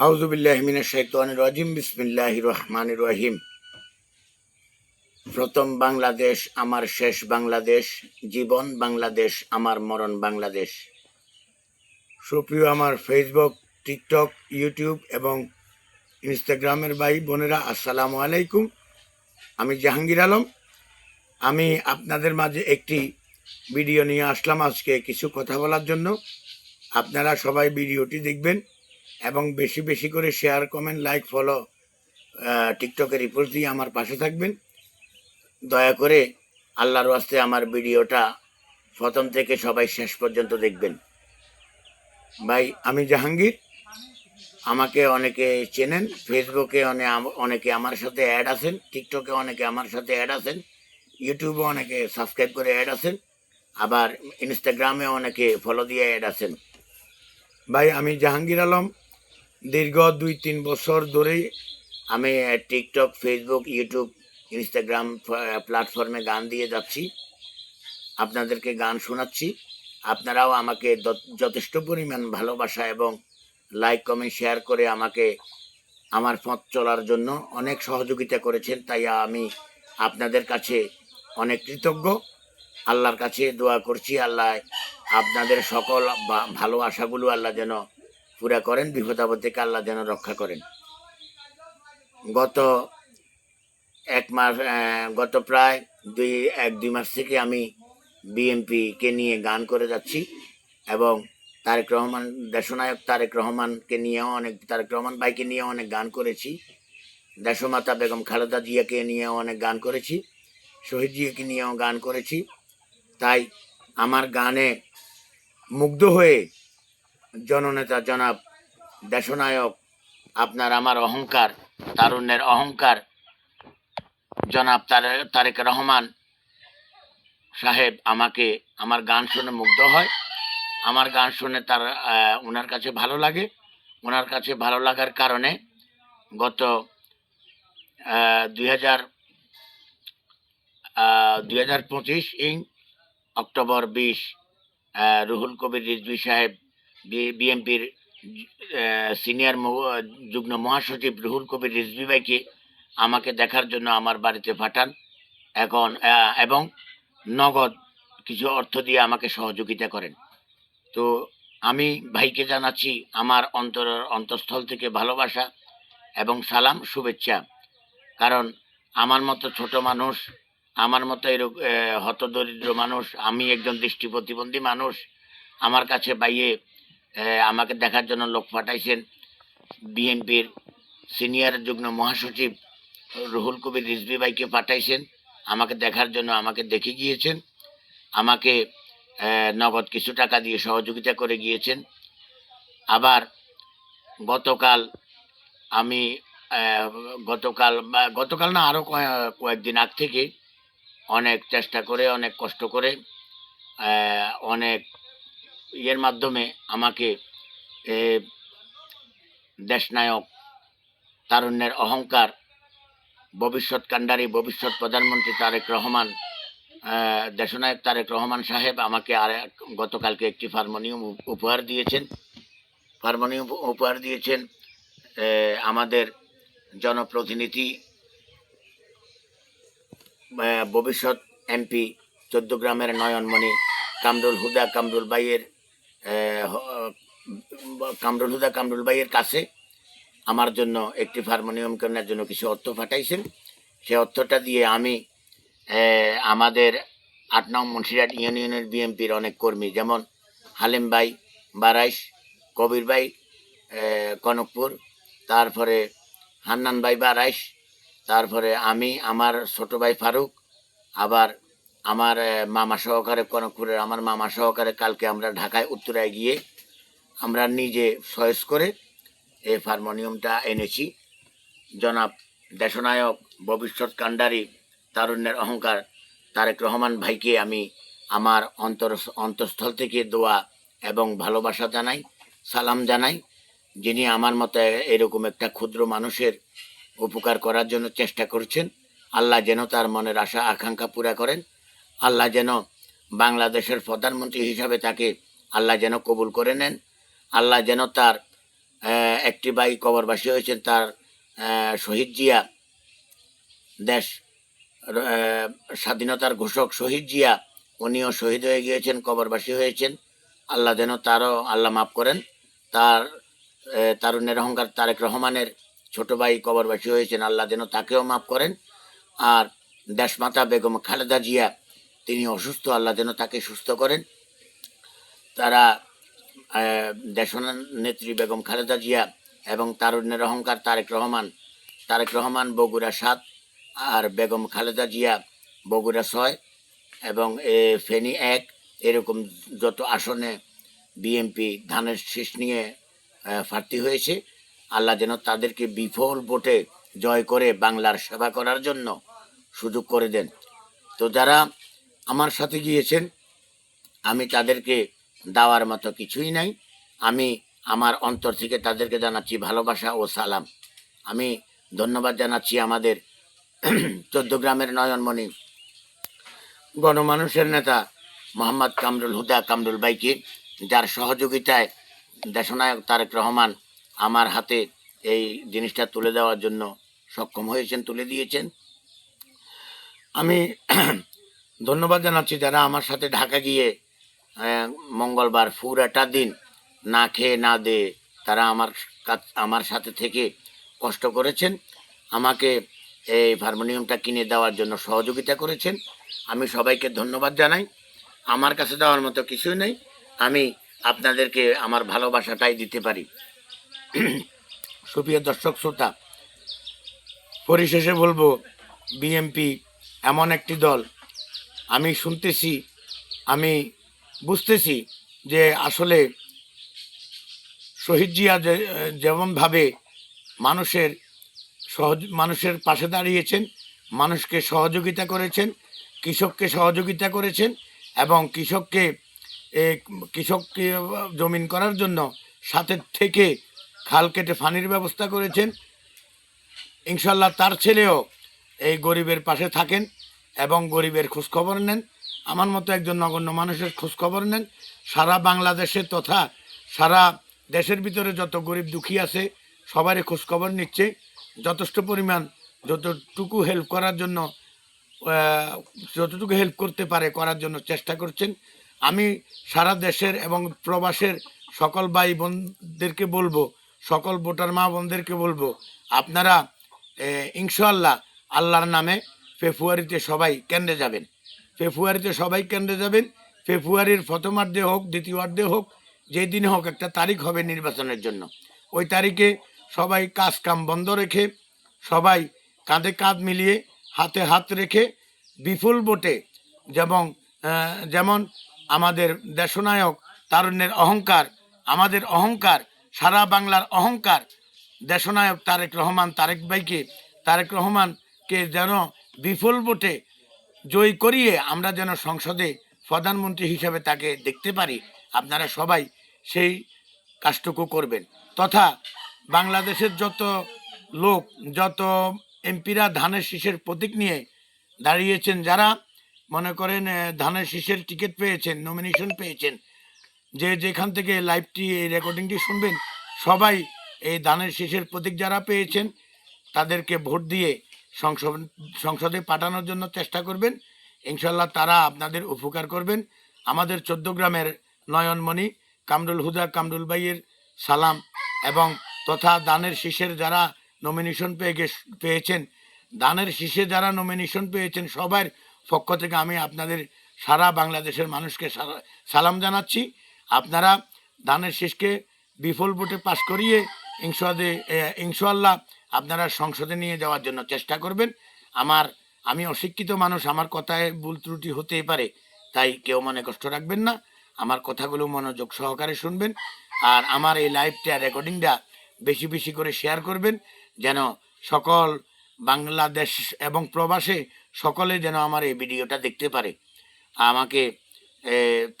আউজুবিল্লাহমিনা শৈতান রাজিম বিসমিল্লাহ রহমান রহিম। প্রথম বাংলাদেশ আমার, শেষ বাংলাদেশ, জীবন বাংলাদেশ, আমার, মরণ বাংলাদেশ। সুপ্রিয় আমার ফেসবুক টিকটক ইউটিউব এবং ইনস্টাগ্রামের ভাই বোনেরা, আসসালামু আলাইকুম। আমি জাহাঙ্গীর আলম। আমি আপনাদের মাঝে একটি ভিডিও নিয়ে আসলাম আজকে কিছু কথা বলার জন্য। আপনারা সবাই ভিডিওটি দেখবেন। এবং বেশি বেশি করে শেয়ার কমেন্ট লাইক ফলো টিকটকের রিপোর্ট দিয়ে আমার পাশে থাকবেন। দয়া করে আল্লাহর ওয়াস্তে আমার ভিডিওটা প্রথম থেকে সবাই শেষ পর্যন্ত দেখবেন। ভাই, আমি জাহাঙ্গীর। আমাকে অনেকে চেনেন ফেসবুকে অনে অনেকে আমার সাথে অ্যাড আছেন টিকটকে অনেকে আমার সাথে অ্যাড আছেন ইউটিউবে অনেকে সাবস্ক্রাইব করে অ্যাড আছেন, আবার ইনস্টাগ্রামে অনেকে ফলো দিয়ে অ্যাড আছেন। ভাই, আমি জাহাঙ্গীর আলম। দীর্ঘ দুই, তিন বছর ধরেই আমি টিকটক ফেসবুক ইউটিউব ইনস্টাগ্রাম প্ল্যাটফর্মে গান দিয়ে যাচ্ছি। আপনাদেরকে গান শোনাচ্ছি। আপনারাও আমাকে যথেষ্ট পরিমাণ ভালোবাসা এবং লাইক কমেন্ট শেয়ার করে আমাকে আমার পথ চলার জন্য অনেক সহযোগিতা করেছেন। তাই আমি আপনাদের কাছে অনেক কৃতজ্ঞ। আল্লাহর কাছে দোয়া করছি। আল্লাহ আপনাদের সকল ভালো আশাগুলো আল্লাহ যেন পুরা করেন বিপদাবদ থেকে আল্লাহ যেন রক্ষা করেন। গত এক মাস গত প্রায় দুই, এক, দুই মাস থেকে আমি বিএনপিকে নিয়ে গান করে যাচ্ছি এবং তারেক রহমান, দেশনায়ক তারেক রহমানকে নিয়েও অনেক, তারেক রহমান ভাইকে নিয়েও অনেক গান করেছি। দেশমাতা বেগম খালেদা জিয়াকে নিয়েও অনেক গান করেছি। শহীদ জিয়াকে নিয়েও গান করেছি। তাই আমার গানে মুগ্ধ হয়ে জননেতা জনাব দেশনায়ক, আপনার আমার অহংকার, তারুণ্যের অহংকার, জনাব তারেক রহমান সাহেব আমাকে, আমার গান শুনে মুগ্ধ হয়। আমার গান শুনে তার ওনার কাছে ভালো লাগে। ওনার কাছে ভালো লাগার কারণে গত দুই হাজার দুই হাজার পঁচিশ ইং অক্টোবর বিশ রুহুল কবির রিজভি সাহেব বিএনপির সিনিয়র যুগ্ম মহাসচিব রুহুল কবির রিজভি ভাইকে আমাকে দেখার জন্য আমার বাড়িতে পাঠান। এখন এবং নগদ কিছু অর্থ দিয়ে আমাকে সহযোগিতা করেন। তো আমি ভাইকে জানাচ্ছি, আমার অন্তর অন্তঃস্থল থেকে ভালোবাসা এবং সালাম, শুভেচ্ছা। কারণ আমার মতো ছোট মানুষ, আমার মতো এরকম হতদরিদ্র মানুষ, আমি একজন দৃষ্টি প্রতিবন্ধী মানুষ, আমার কাছে বাইয়ে আমাকে দেখার জন্য লোক পাঠাইছেন বিএনপির সিনিয়র যুগ্ম মহাসচিব রুহুল কবির রিজভি ভাইকে পাঠাইছেন। আমাকে দেখার জন্য আমাকে দেখে গিয়েছেন। আমাকে নগদ কিছু টাকা দিয়ে সহযোগিতা করে গিয়েছেন। আবার গতকাল আমি গতকাল গতকাল না আরও কয়েকদিন আগ থেকে অনেক চেষ্টা করে, অনেক কষ্ট করে অনেক ইয়ের মাধ্যমে আমাকে দেশনায়ক তারুণ্যের অহংকার ভবিষ্যৎ কাণ্ডারি ভবিষ্যৎ প্রধানমন্ত্রী তারেক রহমান দেশনায়ক তারেক রহমান সাহেব আমাকে আর গতকালকে একটি হারমোনিয়াম উপহার দিয়েছেন। হারমোনিয়াম উপহার দিয়েছেন আমাদের জনপ্রতিনিধি ভবিষ্যৎ এমপি, চোদ্দ গ্রামের নয়নমণি, কামরুল হুদা, কামরুল হ- কামরুল হুদা কামরুল ভাইয়ের কাছে আমার জন্য একটি হারমোনিয়াম কেনার জন্য কিছু অর্থ পাঠাইছেন। সে অর্থটা দিয়ে আমি আমাদের আট নং মুন্সিরহাট ইউনিয়নের বিএনপির অনেক কর্মী, যেমন হালিম ভাই, বারাইশ, কবির ভাই কনকপুর, তারপরে হান্নান ভাই বারাইশ, তারপরে আমি, আমার ছোট ভাই ফারুক, আবার আমার মামা সহকারে কনকপুরের, আমার মামা সহকারে কালকে আমরা ঢাকায় উত্তরায় গিয়ে আমরা নিজে চয়েস করে এই হারমোনিয়ামটা এনেছি। জনাব দেশনায়ক, ভবিষ্যৎ কাণ্ডারি, তারুণ্যের অহংকার তারেক রহমান ভাইকে আমি আমার অন্তর, অন্তঃস্থল থেকে দোয়া এবং ভালোবাসা জানাই, সালাম জানাই, যিনি আমার মতো এরকম একটা ক্ষুদ্র মানুষের উপকার করার জন্য চেষ্টা করছেন। আল্লাহ যেন তার মনের আশা, আকাঙ্ক্ষা পুরা করেন। আল্লাহ যেন বাংলাদেশের প্রধানমন্ত্রী হিসাবে তাকে আল্লাহ যেন কবুল করে নেন। আল্লাহ যেন তার একটি ভাই কবরবাসী হয়েছেন তার শহীদ জিয়া দেশ স্বাধীনতার ঘোষক শহীদ জিয়া উনিও শহীদ হয়ে গিয়েছেন কবরবাসী হয়েছেন। আল্লাহ যেন তারও আল্লাহ মাফ করেন। তার আহ, তারুণ্যের অহংকার তারেক রহমানের ছোট ভাই কবরবাসী হয়েছেন আল্লাহ যেন তাকেও মাফ করেন। আর দেশমাতা বেগম খালেদা জিয়া তিনি অসুস্থ আল্লাহ যেন তাকে সুস্থ করেন। তারা দেশনা নেত্রী বেগম খালেদা জিয়া এবং তারুণ্যের অহংকার তারেক রহমান তারেক রহমান বগুড়া সাত আর বেগম খালেদা জিয়া বগুড়া ছয় এবং, এ, ফেনী এক। এরকম যত আসনে বিএমপি ধানের শীষ নিয়ে প্রার্থী হয়েছে, আল্লাহ যেন তাদেরকে বিফল ভোটে জয় করে বাংলার সেবা করার জন্য সুযোগ করে দেন। তো যারা আমার সাথে গিয়েছেন। আমি তাদেরকে দেওয়ার মতো কিছুই নাই। আমি আমার অন্তর থেকে তাদেরকে জানাচ্ছি ভালোবাসা ও সালাম। আমি ধন্যবাদ জানাচ্ছি আমাদের চোদ্দ গ্রামের নয়নমণি। গণমানুষের নেতা মোহাম্মদ কামরুল হুদা কামরুল বাইকে যার সহযোগিতায় দেশনায়ক তারেক রহমান আমার হাতে এই জিনিসটা তুলে দেওয়ার জন্য সক্ষম হয়েছেন, তুলে দিয়েছেন। আমি ধন্যবাদ জানাচ্ছি যারা আমার সাথে ঢাকা গিয়ে মঙ্গলবার পুরাটা দিন না খেয়ে না দে তারা আমার আমার সাথে থেকে কষ্ট করেছেন। আমাকে এই হারমোনিয়ামটা কিনে দেওয়ার জন্য সহযোগিতা করেছেন। আমি সবাইকে ধন্যবাদ জানাই। আমার কাছে দেওয়ার মতো কিছুই নেই। আমি আপনাদেরকে আমার ভালোবাসাটাই দিতে পারি। সুপ্রিয় দর্শক শ্রোতা, পরিশেষে বলব, বিএমপি এমন একটি দল আমি শুনতেছি, আমি বুঝতেছি যে আসলে শহীদ জিয়া যেমনভাবে মানুষের সহজ, মানুষের পাশে দাঁড়িয়েছেন, মানুষকে সহযোগিতা করেছেন, কৃষককে সহযোগিতা করেছেন এবং কৃষককে কৃষককে জমিন করার জন্য সাথে থেকে খাল কেটে ফানির ব্যবস্থা করেছেন। ইনশাল্লাহ তার ছেলেও এই গরিবের পাশে থাকেন। এবং গরিবের খোঁজখবর নেন। আমার মতো একজন নগণ্য মানুষের খোঁজখবর নেন। সারা বাংলাদেশে তথা সারা দেশের ভিতরে যত গরিব দুঃখী আছে সবারই খোঁজখবর নিচ্ছে। যথেষ্ট পরিমাণ যতটুকু হেল্প করার জন্য যতটুকু হেল্প করতে পারে করার জন্য চেষ্টা করছেন। আমি সারা দেশের এবং প্রবাসের সকল ভাই বোনদেরকে বলব সকল ভোটার মা বোনদেরকে বলব আপনারা আহ, ইনশাআল্লাহ আল্লাহর নামে ফেব্রুয়ারিতে সবাই কেন্দ্রে যাবেন। ফেব্রুয়ারিতে সবাই কেন্দ্রে যাবেন। ফেব্রুয়ারির প্রথমার্ধে হোক দ্বিতীয়ার্ধে হোক যেই দিনে হোক, একটা তারিখ হবে নির্বাচনের জন্য। ওই তারিখে সবাই কাজ কাম বন্ধ রেখে, সবাই কাঁধে কাঁধ মিলিয়ে হাতে হাত রেখে বিপুল ভোটে যেমন যেমন আমাদের দেশনায়ক তারুণ্যের অহংকার, আমাদের অহংকার, সারা বাংলার অহংকার, দেশনায়ক তারেক রহমান, তারেক ভাইকে, তারেক রহমানকে যেন বিপুল ভোটে জয় করিয়ে আমরা যেন সংসদে প্রধানমন্ত্রী হিসেবে তাকে দেখতে পারি, আপনারা সবাই সেই কাজটুকু করবেন। তথা বাংলাদেশের যত লোক, যত এমপিরা ধানের শীষের প্রতীক নিয়ে দাঁড়িয়েছেন, যারা মনে করেন ধানের শীষের টিকিট পেয়েছেন নমিনেশন পেয়েছেন, যে যেখান থেকে লাইভটি, এই রেকর্ডিংটি শুনবেন, সবাই এই ধানের শীষের প্রতীক যারা পেয়েছেন, তাদেরকে ভোট দিয়ে সংসদ, সংসদে পাঠানোর জন্য চেষ্টা করবেন। ইনশাল্লাহ তারা আপনাদের উপকার করবেন। আমাদের চোদ্দ গ্রামের নয়নমণি, কামরুল হুদা, কামরুল ভাইয়ের সালাম এবং তথা দানের শীষের যারা নমিনেশন পেয়ে গে- পেয়েছেন, দানের শীষে যারা নমিনেশন পেয়েছেন সবার পক্ষ থেকে আমি আপনাদের সারা বাংলাদেশের মানুষকে সালাম জানাচ্ছি। আপনারা দানের শীষকে বিফল ভোটে পাশ করিয়ে ইনশাদে ইনশাল্লাহ আপনারা সংসদে নিয়ে যাওয়ার জন্য চেষ্টা করবেন। আমার, আমি অশিক্ষিত মানুষ, আমার কথায় ভুল ত্রুটি হতেই পারে, তাই কেউ মনে কষ্ট রাখবেন না। আমার কথাগুলো মনোযোগ সহকারে শুনবেন আর আমার এই লাইভটা, রেকর্ডিংটা বেশি বেশি করে শেয়ার করবেন, যেন সকল বাংলাদেশ এবং প্রবাসে সকলে যেন আমার এই ভিডিওটা দেখতে পারে। আমাকে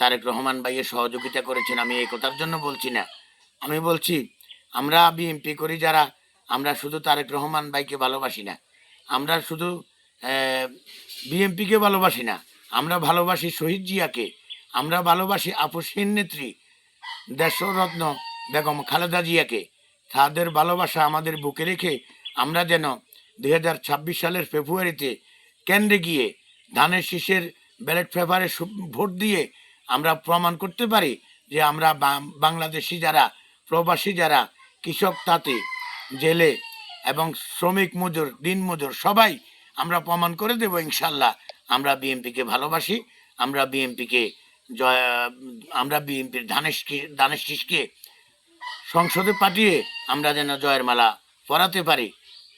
তারেক রহমান ভাইয়ের সহযোগিতা করেছেন, আমি এই কথার জন্য বলছি না। আমি বলছি, আমরা বিএমপি করি যারা আমরা শুধু তারেক রহমান ভাইকে ভালোবাসি না, আমরা শুধু বিএমপিকে ভালোবাসি না, আমরা ভালোবাসি শহীদ জিয়াকে, আমরা ভালোবাসি আপসহীন নেত্রী দেশরত্ন বেগম খালেদা জিয়াকে। তাদের ভালোবাসা আমাদের বুকে রেখে আমরা যেন দুই হাজার ছাব্বিশ সালের ফেব্রুয়ারিতে কেন্দ্রে গিয়ে ধানের শীষের ব্যালট পেপারে ভোট দিয়ে আমরা প্রমাণ করতে পারি যে আমরা বাংলাদেশি যারা, প্রবাসী যারা, কৃষক তাঁতি জেলে এবং শ্রমিক মজুর, দিন মজুর সবাই আমরা প্রমাণ করে দেব ইনশাল্লাহ আমরা বিএনপিকে ভালোবাসি, আমরা বিএনপিকে জয়, আমরা বিএনপির ধানেশ ধানেশ শীষকে সংসদে পাঠিয়ে আমরা যেন জয়ের মালা পরাতে পারি।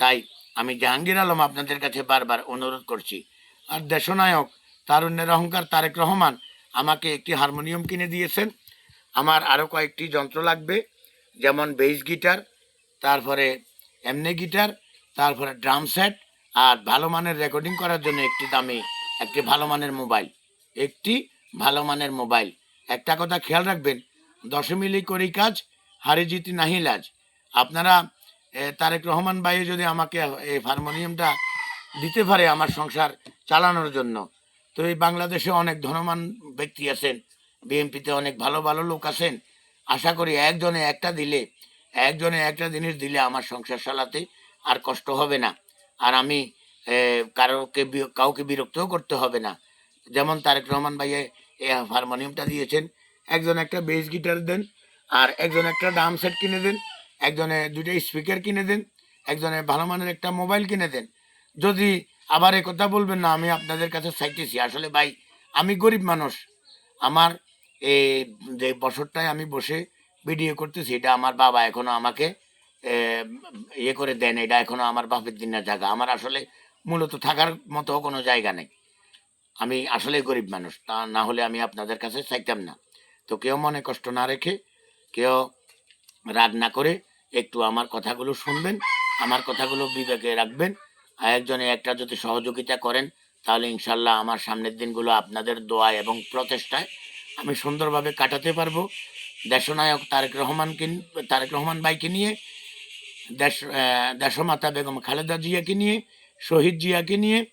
তাই আমি জাহাঙ্গীর আলম আপনাদের কাছে বারবার অনুরোধ করছি। আর দেশনায়ক তারুণ্যের অহংকার তারেক রহমান আমাকে একটি হারমোনিয়াম কিনে দিয়েছেন। আমার আরও কয়েকটি যন্ত্র লাগবে, যেমন বেস গিটার তারপরে এমনি গিটার, তারপরে ড্রাম সেট আর ভালো মানের রেকর্ডিং করার জন্য একটি দামি, একটি ভালো মানের মোবাইল। একটি ভালো মানের মোবাইল। একটা কথা খেয়াল রাখবেন, দশে মিলি করি কাজ, হারে জিতি নাহি লাজ। আপনারা তারেক রহমান ভাই যদি আমাকে এই হারমোনিয়ামটা দিতে পারে আমার সংসার চালানোর জন্য। তো এই বাংলাদেশে অনেক ধনমান ব্যক্তি আছেন, বিএনপিতে অনেক ভালো ভালো লোক আছেন। আশা করি একজনে একটা দিলে একজনে একটা জিনিস দিলে আমার সংসার চালাতে আর কষ্ট হবে না। আর আমি কারোকে কাউকে বিরক্তও করতে হবে না। যেমন তারেক রহমান ভাইয়ে এই হারমোনিয়ামটা দিয়েছেন, একজন একটা বেস গিটার দেন, আর একজন একটা ড্রাম সেট কিনে দেন, একজনে দুটো স্পিকার কিনে দেন, একজনে ভালো মানের একটা মোবাইল কিনে দেন। যদি আবার এ কথা বলবেন না, আমি আপনাদের কাছে চাইতেছি, আসলে ভাই, আমি গরিব মানুষ। আমার এই যে বছরটায় আমি বসে ভিডিও করতেছি, এটা আমার বাবা এখনও আমাকে ইয়ে করে দেন এটা এখনও আমার বাপের দিনের জায়গা। আমার আসলে মূলত থাকার মতো কোনো জায়গা নেই। আমি আসলে গরিব মানুষ, তা না হলে আমি আপনাদের কাছে চাইতাম না। তো কেউ মনে কষ্ট না রেখে, কেউ রাগ না করে একটু আমার কথাগুলো শুনবেন, আমার কথাগুলো বিবেকে রাখবেন একজনে একটা যদি সহযোগিতা করেন, তাহলে ইনশাল্লাহ আমার সামনের দিনগুলো আপনাদের দোয়া এবং প্রচেষ্টায় আমি সুন্দরভাবে কাটাতে পারব। দেশনায়ক তারেক রহমানকে তারেক রহমান ভাইকে নিয়ে, দেশ দেশমাতা বেগম খালেদা জিয়াকে নিয়ে, শহীদ জিয়াকে নিয়ে,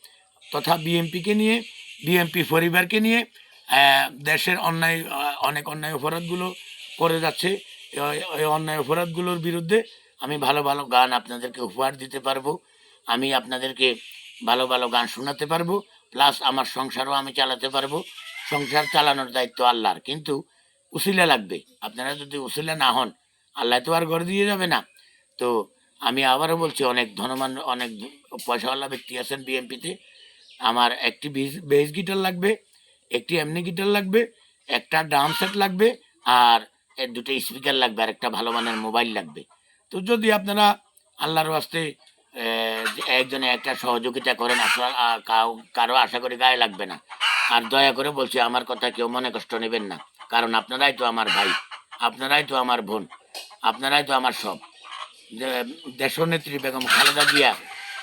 তথা বিএমপিকে নিয়ে বিএমপি পরিবারকে নিয়ে দেশের অন্যায় অনেক অন্যায় অপরাধগুলো করে যাচ্ছে। এই- অন্যায় অপরাধগুলোর বিরুদ্ধে আমি ভালো ভালো গান আপনাদেরকে উপহার দিতে পারব। আমি আপনাদেরকে ভালো ভালো গান শোনাতে পারব। প্লাস আমার সংসারও আমি চালাতে পারব। সংসার চালানোর দায়িত্ব আল্লাহর। কিন্তু উসিলা লাগবে। আপনারা যদি উসিলা না হন, আল্লাহ তো আর ঘর দিয়ে যাবে না। তো আমি আবারও বলছি, অনেক ধনমান অনেক পয়সাওয়ালা ব্যক্তি আছেন বিএমপিতে আমার একটি বেস গিটার লাগবে, একটি এমনি গিটার লাগবে, একটা ড্রাম সেট লাগবে, আর দুটো স্পিকার লাগবে, আর একটা ভালো মানের মোবাইল লাগবে। তো যদি আপনারা আল্লাহর বাস্তে একজনে একটা সহযোগিতা করেন কাউ- কারও আশা করি গায়ে লাগবে না। আর দয়া করে বলছি, আমার কথা কেউ মনে কষ্ট নেবেন না। কারণ আপনারাই তো আমার ভাই, আপনারাই তো আমার বোন, আপনারাই তো আমার সব। দেশনেত্রী বেগম খালেদা জিয়া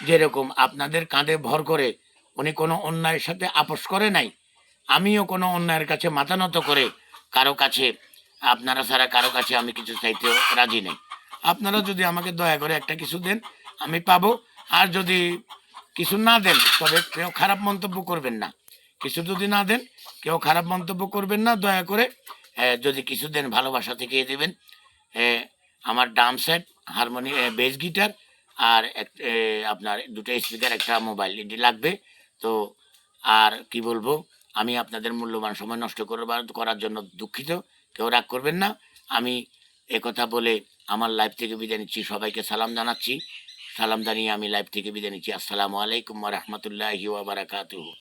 যেরকম আপনাদের কাঁধে ভর করে উনি কোনো অন্যায়ের সাথে আপোষ করে নাই, আমিও কোনো অন্যায়ের কাছে মাথা নত করে কারও কাছে, আপনারা ছাড়া কারও কাছে আমি কিছু চাইতে রাজি নেই। আপনারা যদি আমাকে দয়া করে একটা কিছু দেন, আমি পাবো। আর যদি কিছু না দেন, তবে কেউ খারাপ মন্তব্য করবেন না। কিছু যদি না দেন, কেউ খারাপ মন্তব্য করবেন না, দয়া করে যদি কিছু দেন, ভালোবাসা থেকে দেবেন। আমার drum set harmony bass guitar আর আপনার দুটো স্পিকার একটা মোবাইল এটি লাগবে। তো আর কি বলব, আমি আপনাদের মূল্যবান সময় নষ্ট করবার, করার জন্য দুঃখিত, কেউ রাগ করবেন না। আমি একথা বলে আমার লাইভ থেকে বিদায় নিচ্ছি, সবাইকে সালাম জানাচ্ছি। সালাম জানিয়ে আমি লাইভ থেকে বিদায় নিচ্ছি। আসসালামু আলাইকুম রহমতুল্লাহি ওয়া বারাকাতুহু।